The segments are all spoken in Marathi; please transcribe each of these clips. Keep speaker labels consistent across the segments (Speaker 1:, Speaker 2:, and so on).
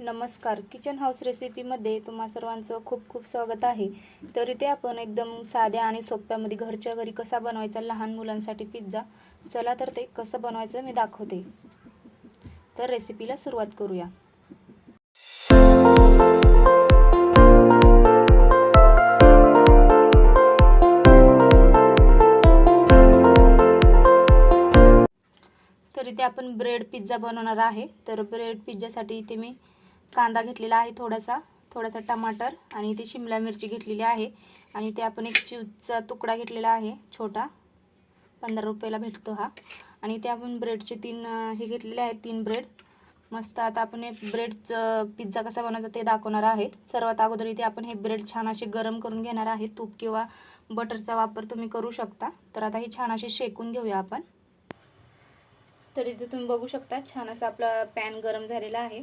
Speaker 1: नमस्कार. किचन हाऊस रेसिपीमध्ये तुम्हा सर्वांचं खूप खूप स्वागत आहे. तर इथे आपण एकदम साध्या आणि सोप्यामध्ये घरच्या घरी कसा बनवायचा लहान मुलांसाठी पिझ्झा चला तर ते कसं बनवायचं मी दाखवते. तर रेसिपीला सुरुवात करूया. तर इथे आपण ब्रेड पिझ्झा बनवणार आहे. तर ब्रेड पिझ्झासाठी इथे मी कांदा घेतलेला आहे थोडासा थोडासा टमाटर आणि इथे शिमला मिरची घेतलेली आहे. आणि इथे आपण एक चिवचा तुकडा घेतलेला आहे छोटा. पंधरा रुपयाला भेटतो हा. आणि इथे आपण ब्रेडचे तीन हे घेतलेले आहेत तीन ब्रेड. मस्त आता आपण हे ब्रेडचं पिझ्झा कसा बनवायचा ते दाखवणार आहे. सर्वात अगोदर इथे आपण हे ब्रेड छान असे गरम करून घेणार आहे. तूप किंवा बटरचा वापर तुम्ही करू शकता. तर आता हे छान असे शेकून घेऊया आपण. तर इथे तुम्ही बघू शकता छान असा आपला पॅन गरम झालेला आहे.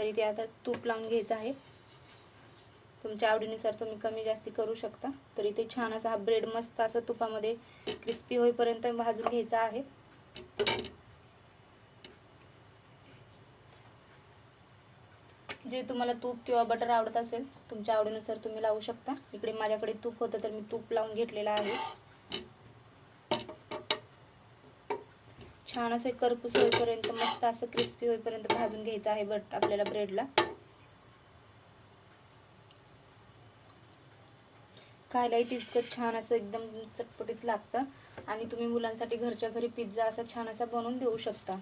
Speaker 1: तर इथे आता तूप लावून घ्यायचं आहे. तुमच्या आवडीनुसार तुम्ही कमी जास्ती करू शकता. तर इथे छान असा हा ब्रेड मस्त असा तुपामध्ये क्रिस्पी होईपर्यंत भाजून घ्यायचा आहे. जे तुम्हाला तूप किंवा बटर आवडत असेल तुमच्या आवडीनुसार तुम्ही लावू शकता. इकडे माझ्याकडे तूप होतं तर मी तूप लावून घेतलेलं आहे. छान असे करपूस होईपर्यंत मस्त असं क्रिस्पी होईपर्यंत भाजून घ्यायचं आहे बट आपल्याला ब्रेडला खायलाही तितकं छान असं एकदम चटपटीत लागतं. आणि तुम्ही मुलांसाठी घरच्या घरी पिझ्झा असा छान असा बनवून देऊ शकता.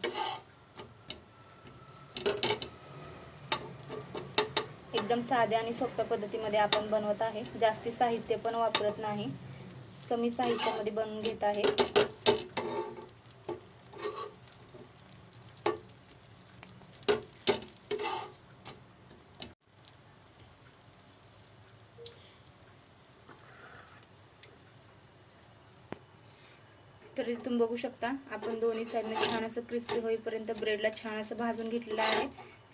Speaker 1: एकदम साध्या आणि सोप्या पद्धतीमध्ये आपण बनवत आहे. जास्ती साहित्य पण वापरत नाही. कमी साहित्यामध्ये बनवून घेत आहे. तर तुम्ही बघू शकता. आपण दोन्ही साईडने छान असं क्रिस्पी होईपर्यंत ब्रेडला छान असं भाजून घेतलेलं आहे.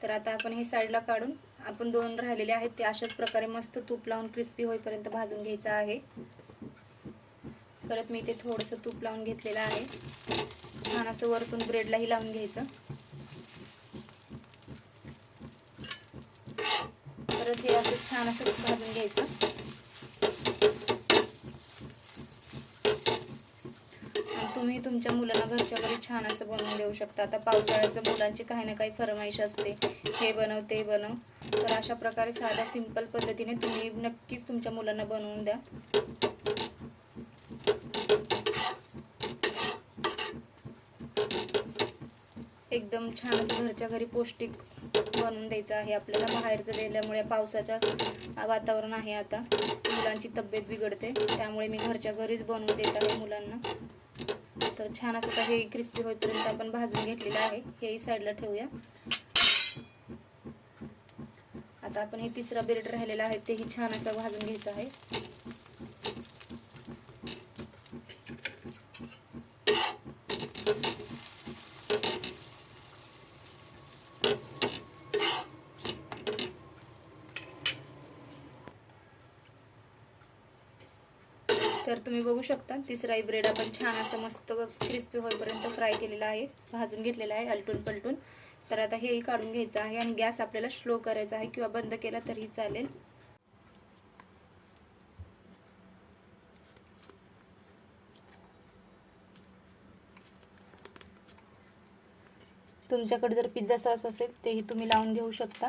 Speaker 1: तर आता आपण हे साईडला काढून आपण दोन राहिलेले आहेत. ते अशाच प्रकारे मस्त तूप लावून क्रिस्पी होईपर्यंत भाजून घ्यायचं आहे. परत मी इथे थोडंसं तूप लावून घेतलेलं आहे. छान असं वरतून ब्रेडलाही लावून घ्यायचं. परत हे असं छान असं भाजून घ्यायचं. तुम्ही तुमच्या मुलांना घरच्या घरी छान असं बनवून देऊ शकता. आता पावसाळ्याचं मुलांची काही ना काही फरमाईश असते. हे बनव ते बनव. तर अशा प्रकारे साध्या सिंपल पद्धतीने तुम्ही नक्कीच तुमच्या मुलांना बनवून द्या. एकदम छान असं घरच्या घरी पौष्टिक बनवून द्यायचं आहे आपल्याला. बाहेरचं दिल्यामुळे पावसाच्या वातावरण आहे आता. मुलांची तब्येत बिघडते. त्यामुळे मी घरच्या घरीच बनवून देत आहे मुलांना. तर छान असं हे क्रिस्पी होईपर्यंत आपण भाजून घेतलेलं आहे. हेही साईडला ठेवूया. आता आपण हे तिसरा ब्रेड राहिलेला आहे तेही छान असं भाजून घ्यायचं आहे. तर तुम्ही बघू शकता तिसराही ब्रेड आपण छान असं मस्त क्रिस्पी होईपर्यंत फ्राय केलेला आहे. भाजून घेतलेला आहे अलटून पलटून. तर आता हेही काढून घ्यायचं आहे आणि गॅस आपल्याला स्लो करायचा आहे किंवा बंद केला तरीही चालेल. तुमच्याकडे जर पिझ्झा सॉस असेल तेही तुम्ही लावून घेऊ शकता.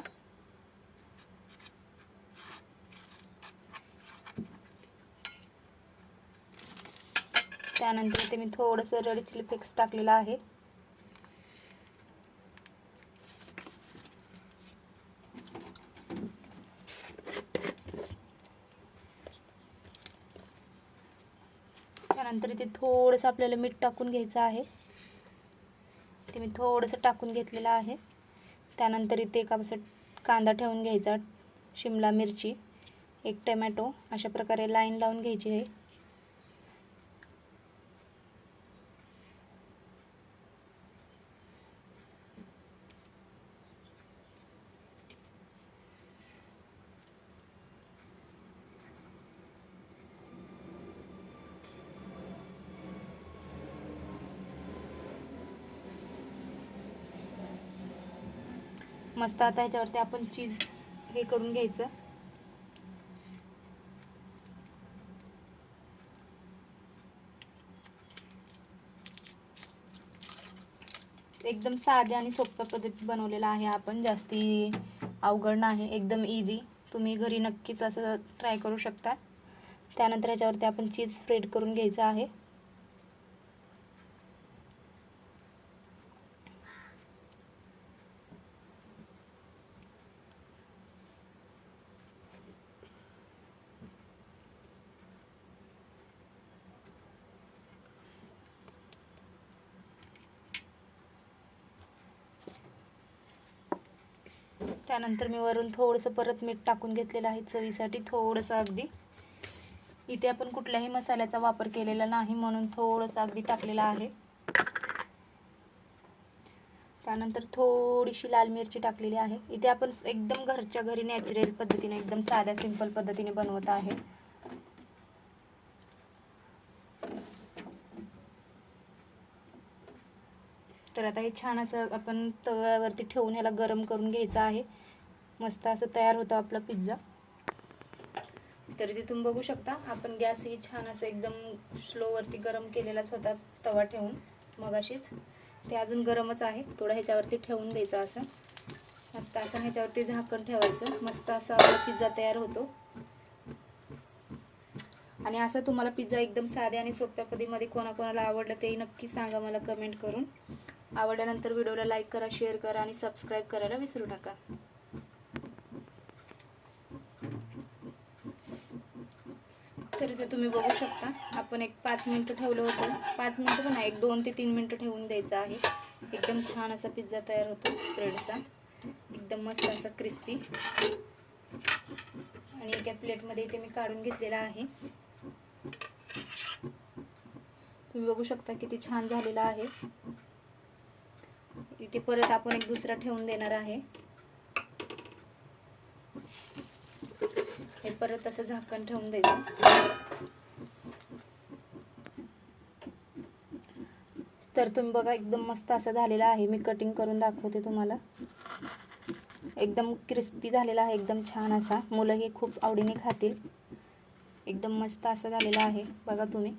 Speaker 1: त्यानंतर इथे मी थोडंसं रेड चिली फ्लेक्स टाकलेलं आहे. त्यानंतर इथे थोडंसं आपल्याला मीठ टाकून घ्यायचं आहे. ते मी थोडंसं टाकून घेतलेलं आहे. त्यानंतर इथे एक असं कांदा ठेवून घ्यायचा शिमला मिरची एक टमॅटो अशा प्रकारे लाईन लावून घ्यायची आहे. मस्त आता ह्याच्यावरती आपण चीज हे करून घ्यायचं. एकदम साध्या आणि सोप्या पद्धतीत बनवलेला आहे आपण जास्ती अवघड नाही एकदम इझी तुम्ही घरी नक्कीच असं ट्राय करू शकता. त्यानंतर ह्याच्यावरती आपण चीज स्प्रेड करून घ्यायचं आहे. त्यानंतर मी वरून थोडंसं परत मीठ टाकून घेतलेलं आहे चवीसाठी थोडंसं अगदी. इथे आपण कुठल्याही मसाल्याचा वापर केलेला नाही म्हणून थोडंसं अगदी टाकलेलं आहे. त्यानंतर थोडीशी लाल मिरची टाकलेली आहे. इथे आपण एकदम घरच्या घरी नॅचरल पद्धतीने एकदम साध्या सिंपल पद्धतीने बनवत आहे. तर आता हे छान असं आपण तव्यावरती ठेवून ह्याला गरम करून घ्यायचं आहे. मस्त असं तयार होतं आपला पिझ्झा. तरी ते तुम्ही बघू शकता आपण गॅसही छान असं एकदम स्लोवरती गरम केलेलाच होता तवा ठेवून मगाशीच. ते अजून गरमच आहे थोडं ह्याच्यावरती ठेवून द्यायचं असं. मस्त असं ह्याच्यावरती झाकण ठेवायचं मस्त असा आपला पिझ्झा तयार होतो. आणि असं तुम्हाला पिझ्झा एकदम साध्या आणि सोप्या पद्धतीमध्ये कोणाकोणाला आवडलं ते नक्की सांगा मला कमेंट करून. आवडल्यानंतर व्हिडिओला लाईक करा शेअर करा आणि सबस्क्राईब करायला विसरू नका. तर इथे तुम्ही बघू शकता आपण एक पाच मिनटं ठेवलं होतं. पाच मिनटं पण एक दोन ते तीन मिनटं ठेवून द्यायचं आहे. एकदम छान असा पिझ्झा तयार होतो ब्रेडचा. एकदम मस्त असा क्रिस्पी. आणि एका प्लेटमध्ये इथे मी काढून घेतलेला आहे. तुम्ही बघू शकता किती छान झालेला आहे. वरती परत आपण एक दुसरा ठेवून देणार आहे. हे परत असं झाकण ठेवून द्यायचं तर तुम्ही बघा एकदम मस्त असं झालेलं आहे. मी कटिंग करून दाखवते तुम्हाला. एकदम क्रिस्पी झालेला आहे एकदम छान असा. मुलंही खूप आवडीने खातील. एकदम मस्त असं झालेलं आहे. बघा तुम्ही.